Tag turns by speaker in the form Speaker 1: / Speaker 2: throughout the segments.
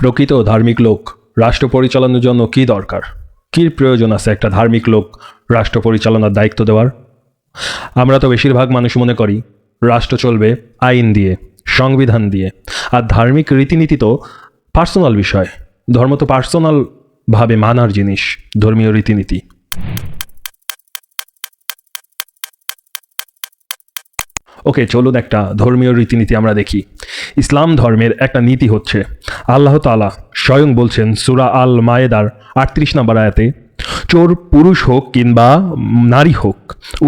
Speaker 1: প্রকৃত ধার্মিক লোক, রাষ্ট্র পরিচালনার জন্য কি দরকার? কি প্রয়োজন আছে একটা ধার্মিক লোক, রাষ্ট্র পরিচালনার দায়িত্ব দেওয়ার? আমরা তো বেশিরভাগ মানুষ মনে করি, রাষ্ট্র চলবে আইন দিয়ে, সংবিধান দিয়ে। আর ধার্মিক রীতিনীতি তো পার্সোনাল বিষয়। ধর্ম তো পার্সোনাল ভাবে মানার জিনিস, ধর্মীয় রীতিনীতি। ওকে, চলুন একটা ধর্মীয় রীতিনীতি আমরা দেখি। ইসলাম ধর্মের একটা নীতি হচ্ছে। আল্লাহ তালা স্বয়ং বলছেন সুরা আল মায়েদার আটত্রিশ নম্বর আয়াতে, চোর পুরুষ হোক কিংবা নারী হোক,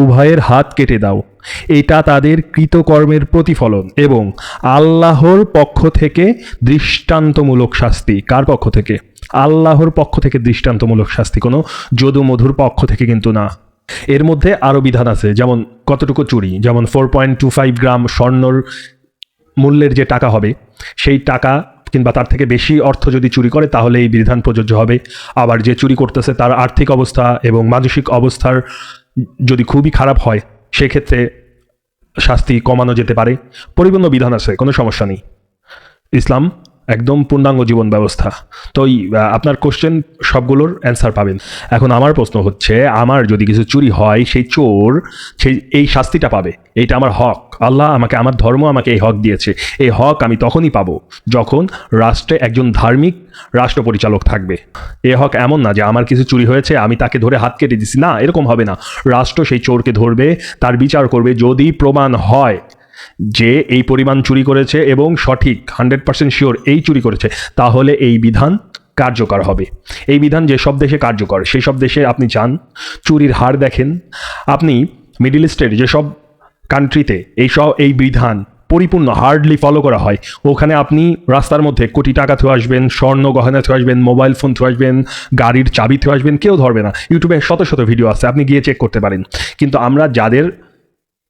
Speaker 1: উভয়ের হাত কেটে দাও। এটা তাদের কৃতকর্মের প্রতিফলন এবং আল্লাহর পক্ষ থেকে দৃষ্টান্তমূলক শাস্তি। কার পক্ষ থেকে? আল্লাহর পক্ষ থেকে দৃষ্টান্তমূলক শাস্তি, কোনো যদু মধুর পক্ষ থেকে কিন্তু না। এর মধ্যে আরও বিধান আছে, যেমন কতটুকু চুরি, যেমন four point two five gram স্বর্ণর মূল্যের যে টাকা হবে, সেই টাকা কিংবা তার থেকে বেশি অর্থ যদি চুরি করে, তাহলে এই বিধান প্রযোজ্য হবে। আবার যে চুরি করতেছে, তার আর্থিক অবস্থা এবং মানসিক অবস্থার যদি খুবই খারাপ হয়, সেক্ষেত্রে শাস্তি কমানো যেতে পারে। পরিপূর্ণ বিধান আছে, কোনো সমস্যা নেই। ইসলাম একদম পূর্ণাঙ্গ জীবন ব্যবস্থা। তো আপনার কোশ্চেন সবগুলোর অ্যান্সার পাবেন। এখন আমার প্রশ্ন হচ্ছে, আমার যদি কিছু চুরি হয়, সেই চোর, সেই, এই শাস্তিটা পাবে। এইটা আমার হক। আল্লাহ আমাকে, আমার ধর্ম আমাকে এই হক দিয়েছে। এই হক আমি তখনই পাবো যখন রাষ্ট্রে একজন ধার্মিক রাষ্ট্র পরিচালক থাকবে। এ হক এমন না যে আমার কিছু চুরি হয়েছে, আমি তাকে ধরে হাত কেটে দিছি। না, এরকম হবে না। রাষ্ট্র সেই চোরকে ধরবে, তার বিচার করবে যদি প্রমাণ হয়। যে এই পরিমাণ চুরি করেছে এবং সঠিক হান্ড্রেড পার্সেন্ট শিওর এই চুরি করেছে, তাহলে এই বিধান কার্যকর হবে। এই বিধান যেসব দেশে কার্যকর, সেই সব দেশে আপনি যান, চুরির হার দেখেন। আপনি মিডিল ইস্টের যেসব কান্ট্রিতে এই সব, এই বিধান পরিপূর্ণ হার্ডলি ফলো করা হয়, ওখানে আপনি রাস্তার মধ্যে কোটি টাকা থুয়ে আসবেন, স্বর্ণ গহনা থুয়ে আসবেন, মোবাইল ফোন থুয়ে আসবেন, গাড়ির চাবি থুয়ে আসবেন, কেউ ধরবে না। ইউটিউবে শত শত ভিডিও আছে, আপনি গিয়ে চেক করতে পারেন। কিন্তু আমরা যাদের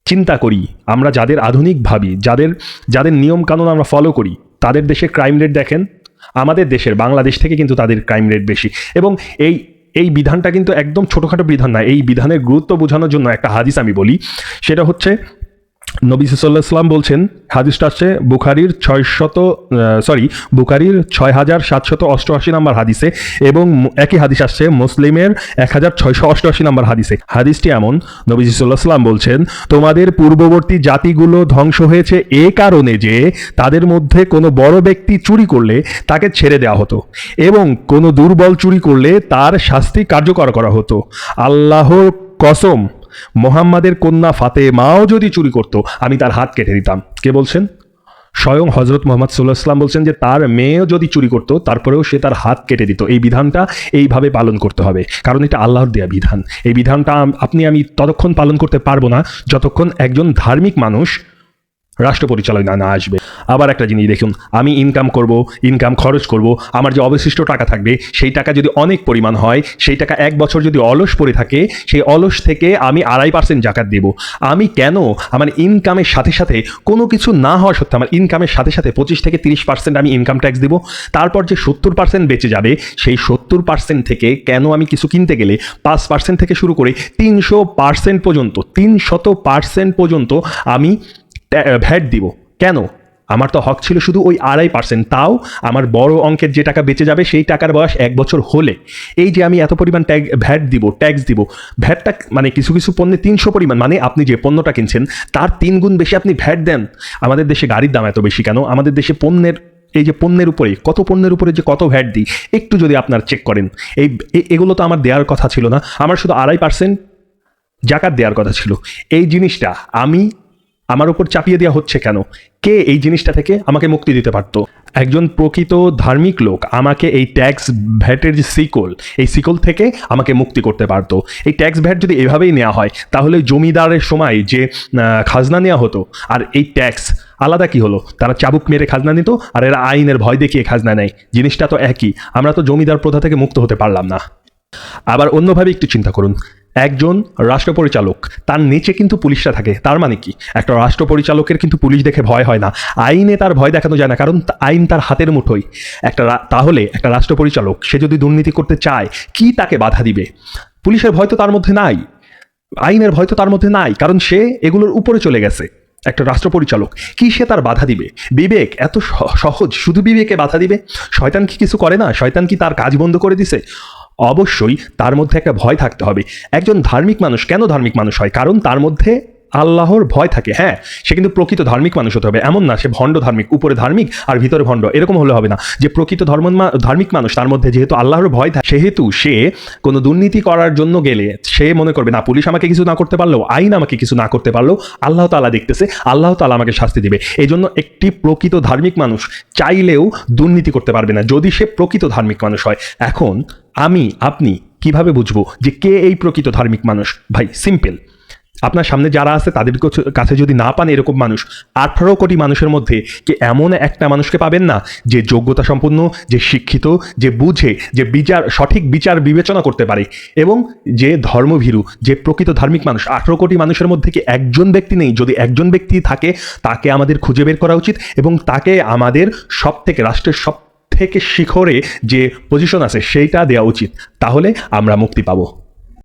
Speaker 1: চিন্তা করি, আমরা যাদের আধুনিক ভাবি, যাদের যাদের নিয়ম কানুন আমরা ফলো করি, তাদের দেশে ক্রাইম রেট দেখেন? আমাদের দেশের, বাংলাদেশ থেকে কিন্তু তাদের ক্রাইম রেট বেশি। এবং এই এই বিধানটা কিন্তু একদম ছোটোখাটো বিধান না, এই বিধানের গুরুত্ব বোঝানোর জন্য একটা হাদিস আমি বলি, সেটা হচ্ছে নবী সাল্লাহ সাল্লাম বলছেন, হাদিসটা আসছে বুখারির ছয়শত সরি বুখারির ছয় হাজার সাতশত অষ্টআশি নম্বর হাদিসে এবং একই হাদিস আসছে মুসলিমের এক হাজার ছয়শো অষ্টআশি নম্বর হাদিসে। হাদিসটি এমন, নবী সাল্লাহ সাল্লাম বলছেন, তোমাদের পূর্ববর্তী জাতিগুলো ধ্বংস হয়েছে এ কারণে যে তাদের মধ্যে কোনো বড় ব্যক্তি চুরি করলে তাকে ছেড়ে দেওয়া হতো এবং কোনো দুর্বল চুরি করলে তার শাস্তি কার্যকর করা হতো। আল্লাহর কসম মোহাম্মদের কন্যা ফাতে মাও যদি চুরি করতো, আমি তার হাত কেটে দিতাম। কে বলছেন? স্বয়ং হজরত মোহাম্মদ সাল্লাহ ইসলাম বলছেন যে, তার মেয়েও যদি চুরি করতো, তারপরেও সে তার হাত কেটে দিত। এই বিধানটা এইভাবে পালন করতে হবে। কারণ এটা আল্লাহর দেয়া বিধান। এই বিধানটা আপনি আমি ততক্ষণ পালন করতে পারব না, যতক্ষণ একজন ধার্মিক মানুষ রাষ্ট্র পরিচালনা না আসবে। আবার একটা জিনিস দেখুন, আমি ইনকাম করব ইনকাম খরচ করব, আমার যে অবশিষ্ট টাকা থাকবে, সেই টাকা যদি অনেক পরিমাণ হয়, সেই টাকা এক বছর যদি অলস পড়ে থাকে, সেই অলস থেকে আমি আড়াই পার্সেন্ট জাকাত দেব। আমি কেন আমার ইনকামের সাথে সাথে, কোনো কিছু না হওয়া সত্ত্বেও আমার ইনকামের সাথে সাথে পঁচিশ থেকে তিরিশ পার্সেন্ট আমি ইনকাম ট্যাক্স দেবো। তারপর যে সত্তর পার্সেন্ট বেঁচে যাবে, সেই সত্তর পার্সেন্ট থেকে কেন আমি কিছু কিনতে গেলে, পাঁচ পার্সেন্ট থেকে শুরু করে তিনশো পার্সেন্ট পর্যন্ত, তিনশত পার্সেন্ট পর্যন্ত আমি ভ্যাট দিব। কেন? আমার তো হক ছিল শুধু ওই আড়াই পার্সেন্ট তাও আমার বড় অঙ্কের যে টাকা বেঁচে যাবে সেই টাকার বয়স এক বছর হলে। এই যে আমি এত পরিমাণ ট্যাগ ভ্যাট দিব ট্যাক্স দিব, ভ্যাটটা মানে কিছু কিছু পণ্যে তিনশো পরিমাণ মানে আপনি যে পণ্যটা কিনছেন, তার তিন গুণ বেশি আপনি ভ্যাট দেন। আমাদের দেশে গাড়ির দাম এত বেশি কেন? আমাদের দেশে পণ্যের, এই যে পণ্যের উপরে, কত পণ্যের উপরে যে কত ভ্যাট দিই, একটু যদি আপনার চেক করেন। এই এগুলো তো আমার দেওয়ার কথা ছিল না। আমার শুধু আড়াই পার্সেন্ট জাকাত দেওয়ার কথা ছিল। এই জিনিসটা আমি আমার উপর চাপিয়ে দেওয়া হচ্ছে কেন? কে এই জিনিসটা থেকে আমাকে মুক্তি দিতে পারতো? একজন প্রকৃত ধার্মিক লোক আমাকে এই ট্যাক্স ভ্যাটের যে সিকল এই সিকল থেকে আমাকে মুক্তি করতে পারতো। এই ট্যাক্স ভ্যাট যদি এভাবেই নেওয়া হয়, তাহলে জমিদারের সময় যে খাজনা নেওয়া হতো, আর এই ট্যাক্স আলাদা কি হলো? তারা চাবুক মেরে খাজনা নিত, আর এরা আইনের ভয় দেখিয়ে খাজনা নেয়। জিনিসটা তো একই। আমরা তো জমিদার প্রথা থেকে মুক্ত হতে পারলাম না। আবার অন্যভাবে একটু চিন্তা করুন। একজন রাষ্ট্র পরিচালক তার নিচে কিন্তু পুলিশরা থাকে। তার মানে কি? একটা রাষ্ট্র পরিচালকের কিন্তু পুলিশ দেখে ভয় হয় না। আইনে তার ভয় দেখানো যায় না, কারণ আইন তার হাতের মুঠোই একটা তাহলে একটা রাষ্ট্র পরিচালক সে যদি দুর্নীতি করতে চায়, কি তাকে বাধা দিবে? পুলিশের ভয় তো তার মধ্যে নাই। আইনের ভয় তো তার মধ্যে নাই, কারণ সে এগুলোর উপরে চলে গেছে। একটা রাষ্ট্র পরিচালক কি সে তার বাধা দিবে? বিবেক এত সহজ, শুধু বিবেকে বাধা দিবে? শয়তান কি কিছু করে না? শয়তান কি তার কাজ বন্ধ করে দিছে? অবশ্যই তার মধ্যে একটা ভয় থাকতে হবে। একজন ধার্মিক মানুষ কেন ধার্মিক মানুষ হয়? কারণ তার মধ্যে আল্লাহর ভয় থাকে। হ্যাঁ সে কিন্তু প্রকৃত ধার্মিক মানুষ হতে হবে। এমন না, সে ভণ্ড ধার্মিক, উপরে ধার্মিক আর ভিতরে ভণ্ড। এরকম হলে হবে না। যে প্রকৃত ধর্ম ধার্মিক মানুষ, তার মধ্যে যেহেতু আল্লাহর ভয় থাকে, সেহেতু সে কোনো দুর্নীতি করার জন্য গেলে সে মনে করবে, না, পুলিশ আমাকে কিছু না করতে পারলেও, আইন আমাকে কিছু না করতে পারলেও আল্লাহ তালা দেখতেছে, আল্লাহ তালা আমাকে শাস্তি দিবে। এই জন্য একটি প্রকৃত ধার্মিক মানুষ চাইলেও দুর্নীতি করতে পারবে না, যদি সে প্রকৃত ধার্মিক মানুষ হয়। এখন আমি, আপনি কীভাবে বুঝব যে কে এই প্রকৃত ধার্মিক মানুষ? ভাই, সিম্পল। আপনার সামনে যারা আছে, তাদের কাছে- যদি না পান এরকম মানুষ, আঠারো কোটি মানুষের মধ্যে কি এমন একটা মানুষকে পাবেন না যে যোগ্যতা সম্পন্ন, যে শিক্ষিত, যে বুঝে, যে বিচার, সঠিক বিচার বিবেচনা করতে পারে? এবং যে ধর্মভীরু, যে প্রকৃত ধার্মিক মানুষ, আঠারো কোটি মানুষের মধ্যে কি একজন ব্যক্তি নেই? যদি একজন ব্যক্তি থাকে, তাকে আমাদের খুঁজে বের করা উচিত এবং তাকে আমাদের সব থেকে রাষ্ট্রের সব থেকে শিখরে যে পজিশন আছে, সেইটা দেওয়া উচিত। তাহলে আমরা মুক্তি পাবো।